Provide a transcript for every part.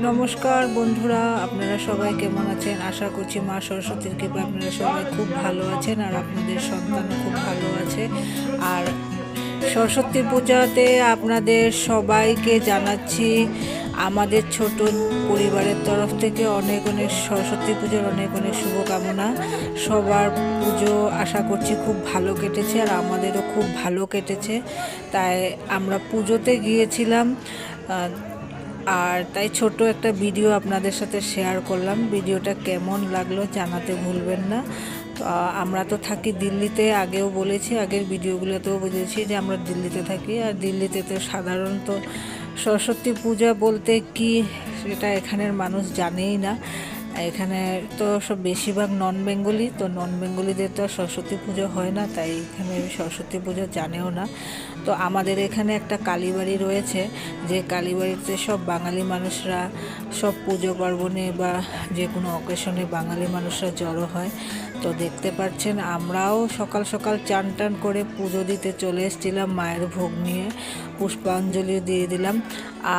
নমস্কার বন্ধুরা, আপনারা সবাই কেমন আছেন? আশা করছি মা সরস্বতীর কৃপা আপনারা সবাই খুব ভালো আছেন আর আপনাদের সন্তানও খুব ভালো আছে। আর সরস্বতী পূজাতে আপনাদের সবাইকে জানাচ্ছি, আমাদের ছোট পরিবারের তরফ থেকে অনেক অনেক সরস্বতী পুজোর অনেক অনেক শুভকামনা। সবার পুজো আশা করছি খুব ভালো কেটেছে আর আমাদেরও খুব ভালো কেটেছে। তাই আমরা পুজোতে গিয়েছিলাম আর তাই ছোট একটা ভিডিও আপনাদের সাথে শেয়ার করলাম। ভিডিওটা কেমন লাগল জানাতে ভুলবেন না। আমরা তো থাকি দিল্লিতে, আগেও বলেছি, আগের ভিডিওগুলোতেও বুঝেছি যে আমরা দিল্লিতে থাকি। আর দিল্লিতে তো সাধারণত সরস্বতী পূজা বলতে কি সেটা এখানের মানুষ জানেই না। এখানে তো সব বেশিরভাগ নন বেঙ্গলি তো নন বেঙ্গলিদের তো সরস্বতী পুজো হয় না, তাই এখানে সরস্বতী পুজো জানেও না। তো আমাদের এখানে একটা কালীবাড়ি রয়েছে, যে কালীবাড়িতে সব বাঙালি মানুষরা সব পুজো পার্বণে বা যে কোনো অকেশনে বাঙালি মানুষরা জড়ো হয়। তো দেখতে পাচ্ছেন আমরাও সকাল সকাল চান টান করে পুজো দিতে চলে এসেছিলাম মায়ের ভোগ নিয়ে, পুষ্পাঞ্জলি দিয়ে দিলাম।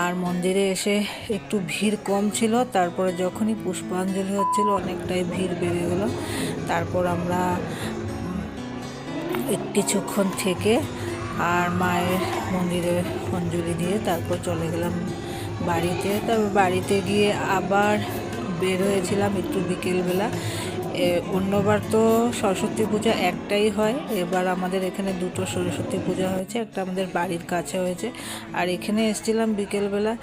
আর মন্দিরে এসে একটু ভিড় কম ছিল, তারপরে যখনই পুষ্পাঞ্জলি হচ্ছিল অনেকটাই ভিড় বেড়ে গেলো। তারপর আমরা কিছুক্ষণ থেকে আর মায়ের মন্দিরে অঞ্জলি দিয়ে তারপর চলে গেলাম বাড়িতে। তারপর বাড়িতে গিয়ে আবার বের হয়েছিলাম একটু বিকেলবেলা। অন্যবার তো সরস্বতী পূজা একটাই হয়। এবার আমাদের এখানে দুটো সরস্বতী পূজা হয়েছে, একটা আমাদের বাড়ির কাছে হয়েছে। আর এখানে এসেছিলাম বিকেলবেলা।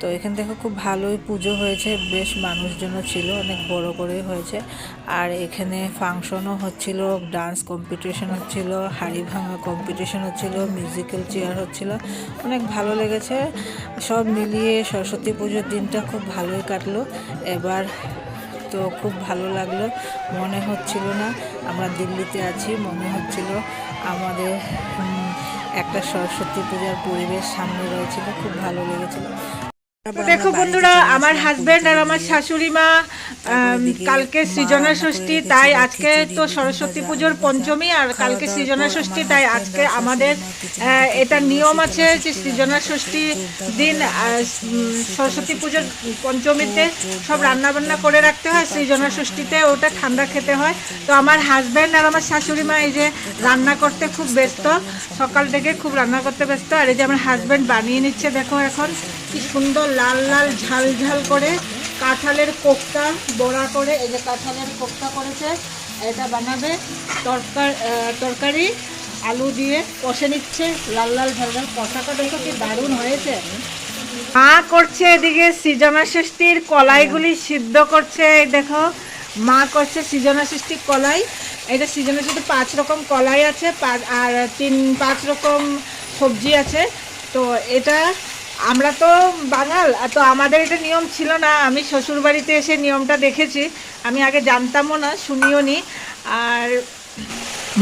তো এখান থেকে খুব ভালোই পুজো হয়েছে, বেশ মানুষজনও ছিল, অনেক বড় করে হয়েছে। আর এখানে ফাংশনও হচ্ছিল, ডান্স কম্পিটিশন হচ্ছিল, হাড়ি ভাঙা কম্পিটিশন হচ্ছিল, মিউজিক্যাল চেয়ার হচ্ছিল। অনেক ভালো লেগেছে। সব মিলিয়ে সরস্বতী পুজোর দিনটা খুব ভালোই কাটলো। এবার তো খুব ভালো লাগল। মনে হচ্ছিল না, আমরা দিল্লিতে আছি, মনে হচ্ছিল আমাদের একটা সরস্বতী পূজার পরিবেশ সামনে রয়েছিল, খুব ভালো লেগেছিল। দেখো বন্ধুরা আমার হাজবেন্ড আর আমার শাশুড়ি মা কালকে সৃজনা ষষ্ঠী তাই আজকে তো সরস্বতী পুজোর পঞ্চমী আর কালকে সৃজনা ষষ্ঠী তাই আজকে আমাদের এটা নিয়ম আছে যে সৃজনা ষষ্ঠী দিন সরস্বতী পুজোর পঞ্চমীতে সব রান্না বান্না করে রাখতে হয় সৃজনা ষষ্ঠীতে ওটা ঠান্ডা খেতে হয়। তো আমার হাজবেন্ড আর আমার শাশুড়ি মা এই যে রান্না করতে খুব ব্যস্ত সকাল থেকে খুব রান্না করতে ব্যস্ত আর এই যে আমার হাজবেন্ড বানিয়ে নিচ্ছে দেখো এখন। কি সুন্দর লাল লাল ঝাল ঝাল করে কাঁঠালের কোপ্তা বড়া করে, এই যে কাঁঠালের কোপ্তা করেছে। এটা বানাবে তরকার তরকারি, আলু দিয়ে কষে নিচ্ছে, লাল লাল ঝাল ঝাল। কষাটা দেখো কি দারুণ হয়েছে। মা করছে এদিকে সৃজনা ষষ্ঠীর কলাইগুলি সিদ্ধ করছে দেখো। মা করছে সৃজনা ষষ্ঠীর কলাই। এটা সৃজনা ষষ্ঠী পাঁচ রকম কলাই আছে আর তিন, পাঁচ রকম সবজি আছে। তো এটা আমরা তো বাঙাল তো আমাদের এটা নিয়ম ছিল না। আমি শ্বশুর বাড়িতে এসে নিয়মটা দেখেছি। আমি আগে জানতামও না, শুনিও নি। আর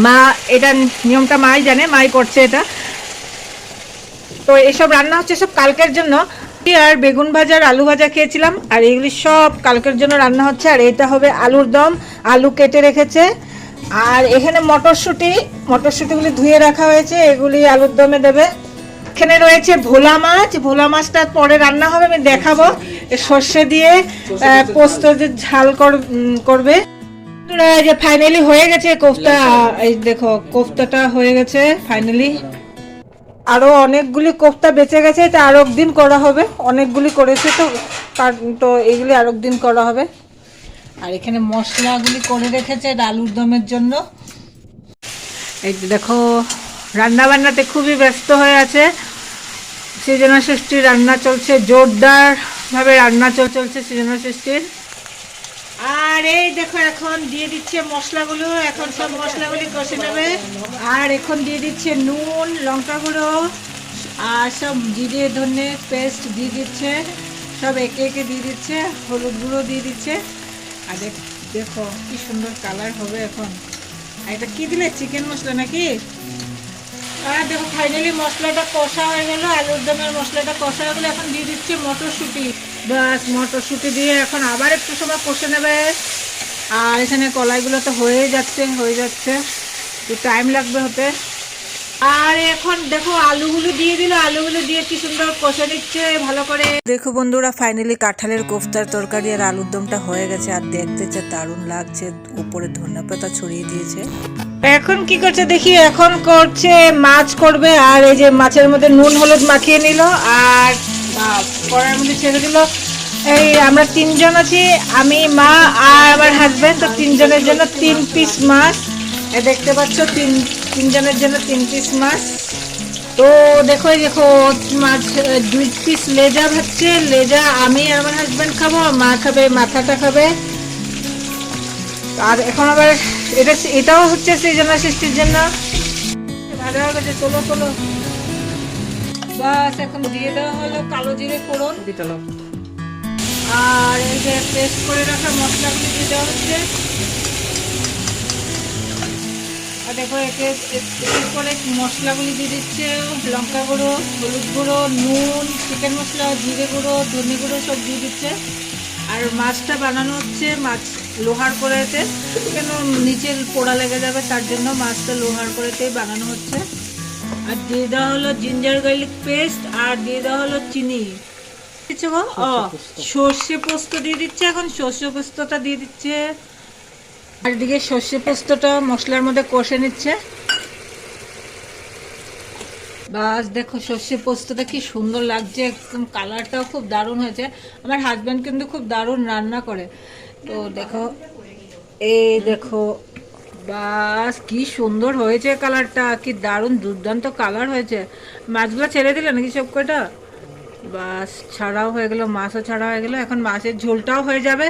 মা, এটা নিয়মটা মাই জানে, মাই করছে এটা। তো এসব রান্না হচ্ছে সব কালকের জন্য। আর বেগুন ভাজা আর আলু ভাজা খেয়েছিলাম, আর এগুলি সব কালকের জন্য রান্না হচ্ছে। আর এটা হবে আলুর দম, আলু কেটে রেখেছে। আর এখানে মটরশুঁটি, মটরশুঁটিগুলি ধুয়ে রাখা হয়েছে, এগুলি আলুর দমে দেবে। এখানে রয়েছে ভোলা মাছ। ভোলা মাছটা পরে রান্না হবে, আমি দেখাবো। সর্ষে দিয়ে পোস্ত ঝাল কর- করবে। যে ফাইনালি হয়ে গেছে কোফতা। এই দেখো, কোফতাটা হয়ে গেছে ফাইনালি আরও অনেকগুলি কোফতা বেঁচে গেছে, এটা আরও দিন করা হবে। অনেকগুলি করেছে তো তো এগুলি আরও দিন করা হবে। আর এখানে মশলাগুলি করে রেখেছে আলুর দমের জন্য। এই দেখো রান্না বান্নাতে খুবই ব্যস্ত হয়ে আছে। সৃজনা ষষ্ঠীর রান্না চলছে জোরদার ভাবে রান্না চল চলছে সৃজনা ষষ্ঠীর আর এই দেখো এখন দিয়ে দিচ্ছে মশলাগুলো, এখন সব মশলাগুলি কষে নেবে। আর এখন দিয়ে দিচ্ছে নুন, লঙ্কা গুঁড়ো, আর সব জিরে, ধনে পেস্ট দিয়ে দিচ্ছে। সব একে একে দিয়ে দিচ্ছে, হলুদ গুঁড়ো দিয়ে দিচ্ছে। আর দেখো কি সুন্দর কালার হবে এখন। আর এটা কি দিলে? চিকেন মশলা নাকি? আর দেখো ফাইনালি মশলাটা কষা হয়ে গেল, আলুর দমের মশলাটা কষা হয়ে গেলো, এখন দিয়ে দিচ্ছি মটরশুঁটি। ব্যাস, মটরশুঁটি দিয়ে এখন আবার একটু সময় কষে নেবে। আর এখানে কলাইগুলো তো হয়ে যাচ্ছে হয়ে যাচ্ছে। একটু টাইম লাগবে হতে। আর এখন দেখো আলুগুলো দিয়ে দিল আলুগুলো দিয়ে কি সুন্দর কষে নিচ্ছে ভালো করে। দেখো বন্ধুরা ফাইনালি কাঁঠালের কোফতার তরকারি আর আলুর দমটা হয়ে গেছে আর দেখতে যে দারুণ লাগছে উপরে ধনে পাতা ছড়িয়ে দিয়েছে। এখন কি করছে দেখি এখন করছে মাছ করবে আর এই যে মাছের মধ্যে নুন হলুদ মাখিয়ে নিল আর কড়াইয়ের মধ্যে ছেড়ে দিল। এই আমরা তিনজন আছি আমি মা আর আমার হাজবেন্ড তো তিনজনের জন্য তিন পিস মাছ। দেখতে পাচ্ছ তিন তিনজনের জন্য তিন পিস মাছ। তো দেখো দেখো মাছ দুই পিস লেজা ভাবছে। লেজা আমি আমার হাজব্যান্ড খাব মা খাবে মাথাটা খাবে। আর এখন আবার এটা এটাও হচ্ছে সৃজনা সৃষ্টির জন্য ভালো গেছে তোলো তোলো। বাস এখন দিয়ে দেওয়া হলো কালো জিরে ফোড়ন। আর এই যে পেস্ট করে রাখা মশলাগুলি দিয়ে দেওয়া হচ্ছে। আর দেখো একে করে মশলাগুলি দিয়ে দিচ্ছে লঙ্কা গুঁড়ো হলুদ গুঁড়ো নুন চিকেন মশলা জিরে গুঁড়ো ধনে গুঁড়ো সব দিয়ে দিচ্ছে। আর মাছটা বানানো হচ্ছে মাছ লোহার কড়াইতে কেন নিচে পোড়া লেগে যাবে তার জন্য মাছটা লোহার কড়াইতেই বানানো হচ্ছে। আর দিয়ে দেওয়া হলো জিঞ্জার গার্লিক পেস্ট আর দিয়ে দেওয়া হলো চিনি। দিচ্ছে গো? ও সর্ষে পোস্ত দিয়ে দিচ্ছে এখন সর্ষে পোস্তটা দিয়ে দিচ্ছে। আর সর্ষে পোস্তটা মশলার মধ্যে কষে নিচ্ছে। বাস, দেখো সর্ষে পোস্তটা কি সুন্দর লাগছে, একদম কালারটাও খুব দারুণ হয়েছে। আমার হাজব্যান্ড কিন্তু খুব দারুণ রান্না করে। তো দেখো, এই দেখো, বাস, কি সুন্দর হয়েছে কালারটা, কি দারুণ দুর্দান্ত কালার হয়েছে। মাছগুলো ছেড়ে দিলে নাকি সব কয়টা? বাস, ছাড়াও হয়ে গেল, মাছও ছাড়া হয়ে গেল। এখন মাছের ঝোলটাও হয়ে যাবে।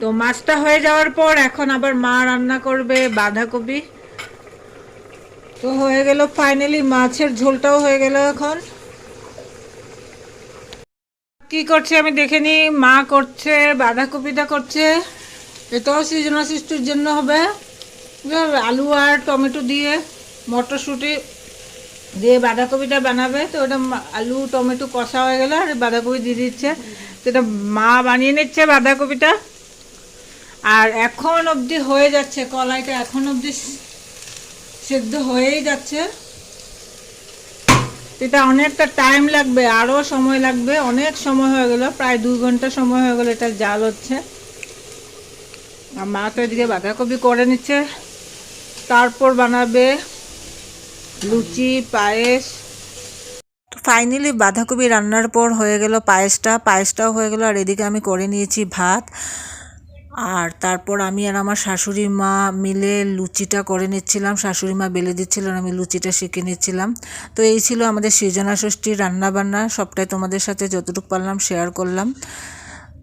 তো মাছটা হয়ে যাওয়ার পর এখন আবার মা রান্না করবে বাঁধাকপি। তো হয়ে গেল ফাইনালি মাছের ঝোলটাও হয়ে গেল এখন। কি করছে আমি দেখে নি, মা করছে, বাঁধাকপিটা করছে। এটাও সৃজনা সৃষ্টির জন্য হবে। আলু আর টমেটো দিয়ে মটরশুঁটি দিয়ে বাঁধাকপিটা বানাবে। তো ওটা আলু, টমেটো কষা হয়ে গেল আর বাঁধাকপি দিয়ে দিচ্ছে। সেটা মা বানিয়ে নিচ্ছে বাঁধাকপিটা। আর এখন অবধি হয়ে যাচ্ছে, কলাইটা এখন অবধি সেদ্ধ হয়েই যাচ্ছে। এটা অনেকটা টাইম লাগবে আরও সময় লাগবে, অনেক সময় হয়ে গেল, প্রায় দু ঘণ্টা সময় হয়ে গেল এটা জাল হচ্ছে। আর মা তো এদিকে বাঁধাকপি করে নিচ্ছে, তারপর বানাবে লুচি, পায়েস। ফাইনালি বাঁধাকপি রান্নার পর হয়ে গেল পায়েসটা, পায়েসটাও হয়ে গেল, আর এদিকে আমি করে নিয়েছি ভাত। আর তারপর আমি আর আমার শাশুড়ি মা মিলে লুচিটা করে নিচ্ছিলাম। শাশুড়ি মা বেলে দিচ্ছিলেন আমি লুচিটা শিখে নিচ্ছিলাম। তো এই ছিল আমাদের সৃজনা ষষ্ঠীর রান্নাবান্না। সবটাই তোমাদের সাথে যতটুকু পারলাম শেয়ার করলাম।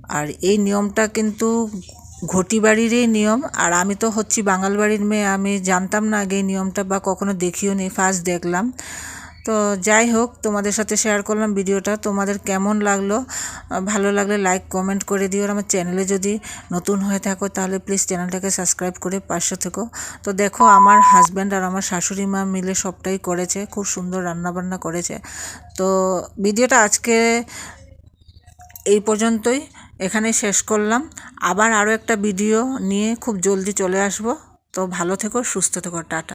আর এই নিয়মটা কিন্তু ঘটি বাড়িরই নিয়ম। আর আমি তো হচ্ছি বাঙাল বাড়ির মেয়ে। আমি জানতাম না আগে এই নিয়মটা বা কখনো দেখিও নি। ফার্স্ট দেখলাম। তো যাই হোক, তোমাদের সাথে শেয়ার করলাম ভিডিওটা। তোমাদের কেমন লাগল? ভালো লাগলে লাইক কমেন্ট করে দিও। আর আমার চ্যানেলে যদি নতুন হয়ে থাকো, তাহলে প্লিজ চ্যানেলটাকে সাবস্ক্রাইব করে পাশে থেকো। তো দেখো, আমার হাজব্যান্ড আর আমার শাশুড়ি মা মিলে সবটাই করেছে। খুব সুন্দর রান্নাবান্না করেছে। তো ভিডিওটা আজকে এই পর্যন্তই। এখানে শেষ করলাম। আবার আরও একটা ভিডিও নিয়ে খুব জলদি চলে আসব। তো ভালো থেকো, সুস্থ থেকো, টাটা।